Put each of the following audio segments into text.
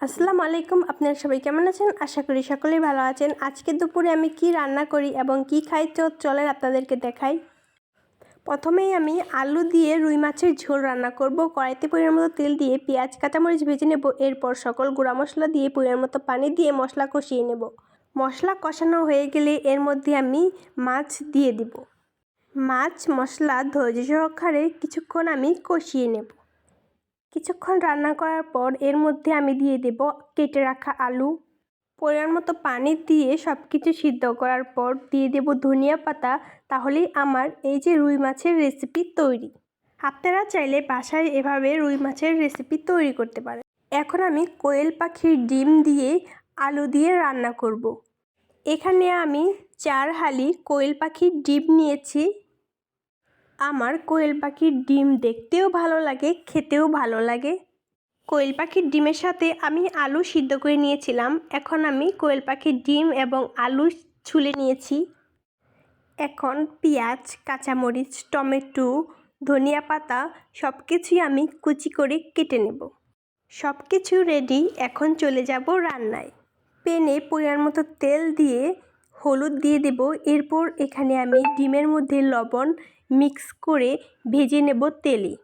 আসসালামু আলাইকুম, আপনারা সবাই কেমন আছেন? আশা করি সকলেই ভালো আছেন। আজকে দুপুরে আমি কি রান্না করি এবং কি খাই? তো চলেন আপনাদেরকে দেখাই। প্রথমেই আমি আলু দিয়ে রুই মাছের ঝোল রান্না করব। কড়াইতে পরিমাণ মতো তেল দিয়ে পেঁয়াজ, কাঁচামরিচ ভেজে নেব। এরপর সকল গুঁড়া মশলা দিয়ে পরিমাণ মতো পানি দিয়ে মশলা কষিয়ে নেব। মশলা কষানো হয়ে গেলে এর মধ্যে আমি মাছ দিয়ে দিব। মাছ, মশলা ধৈর্য সহকারে কিছুক্ষণ আমি কষিয়ে নেব। কিছুক্ষণ রান্না করার পর এর মধ্যে আমি দিয়ে দেব কেটে রাখা আলু। পরিমাণ মতো পানি দিয়ে সব কিছু সিদ্ধ করার পর দিয়ে দেব ধনিয়া পাতা, তাহলেই আমার এই যে রুই মাছের রেসিপি তৈরি। আপনারা চাইলে বাসায় এভাবে রুই মাছের রেসিপি তৈরি করতে পারেন। এখন আমি কোয়েল পাখির ডিম দিয়ে আলু দিয়ে রান্না করব। এখানে আমি চার হালি কোয়েল পাখির ডিম নিয়েছি। আমার কোয়েল পাখির ডিম দেখতেও ভালো লাগে, খেতেও ভালো লাগে। কোয়েল পাখির ডিমের সাথে আমি আলু সিদ্ধ করে নিয়েছিলাম, এখন আমি কোয়েল পাখির ডিম এবং আলু ছুলে নিয়েছি। এখন পেঁয়াজ, কাঁচামরিচ, টমেটো, ধনিয়া পাতা সব কিছুই আমি কুচি করে কেটে নেব। সব কিছু রেডি এখন চলে যাব রান্নায়। পেনে পরিমাণ মতো তেল দিয়ে হলুদ দিয়ে দেব, এরপর এখানে আমি ডিমের মধ্যে লবণ মিক্স করে ভেজে নেব তেলে।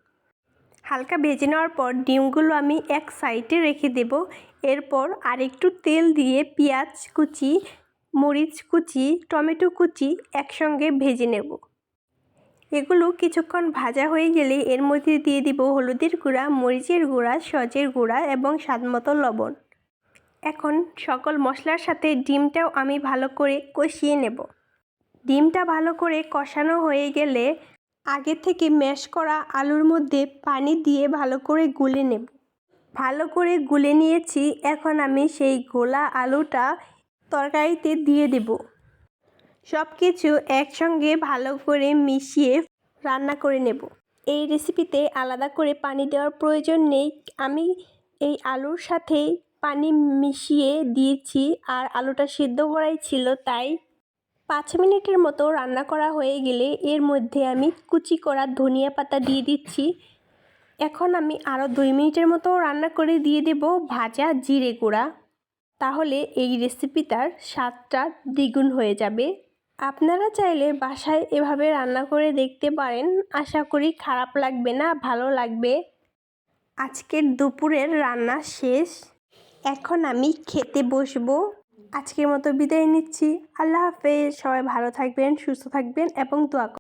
হালকা ভেজে নেওয়ার পর ডিমগুলো আমি এক সাইডে রেখে দেব। এরপর আরেকটু তেল দিয়ে পেঁয়াজ কুচি, মরিচ কুচি, টমেটো কুচি একসঙ্গে ভেজে নেব। এগুলো কিছুক্ষণ ভাজা হয়ে গেলে এর মধ্যে দিয়ে দিব হলুদের গুঁড়া, মরিচের গুঁড়া, সজের গুঁড়া এবং স্বাদমতো লবণ। এখন সকল মশলার সাথে ডিমটাও আমি ভালো করে কষিয়ে নেব। ডিমটা ভালো করে কষানো হয়ে গেলে আগে থেকে ম্যাশ করা আলুর মধ্যে পানি দিয়ে ভালো করে গুলে নেব। ভালো করে গুলে নিয়েছি, এখন আমি সেই গোলা আলুটা তরকারিতে দিয়ে দেব। সব কিছু একসঙ্গে ভালো করে মিশিয়ে রান্না করে নেব। এই রেসিপিতে আলাদা করে পানি দেওয়ার প্রয়োজন নেই। আমি এই আলুর সাথে পানি মিশিয়ে দিয়েছি, আর আলুটা সিদ্ধ করাই ছিল, তাই পাঁচ মিনিটের মতো রান্না করা হয়ে গেলে এর মধ্যে আমি কুচি করা ধনিয়া পাতা দিয়ে দিচ্ছি। এখন আমি আরও দুই মিনিটের মতো রান্না করে দিয়ে দেব ভাজা জিরে গুঁড়া। তাহলে এই রেসিপিটার স্বাদটা দ্বিগুণ হয়ে যাবে। আপনারা চাইলে বাসায় এভাবে রান্না করে দেখতে পারেন। আশা করি খারাপ লাগবে না, ভালো লাগবে। আজকের দুপুরের রান্না শেষ। এখন আমি খেতে বসবো। আজকের মতো বিদায় নিচ্ছি। আল্লাহ হাফেজ। সবাই ভালো থাকবেন সুস্থ থাকবেন এবং দোয়া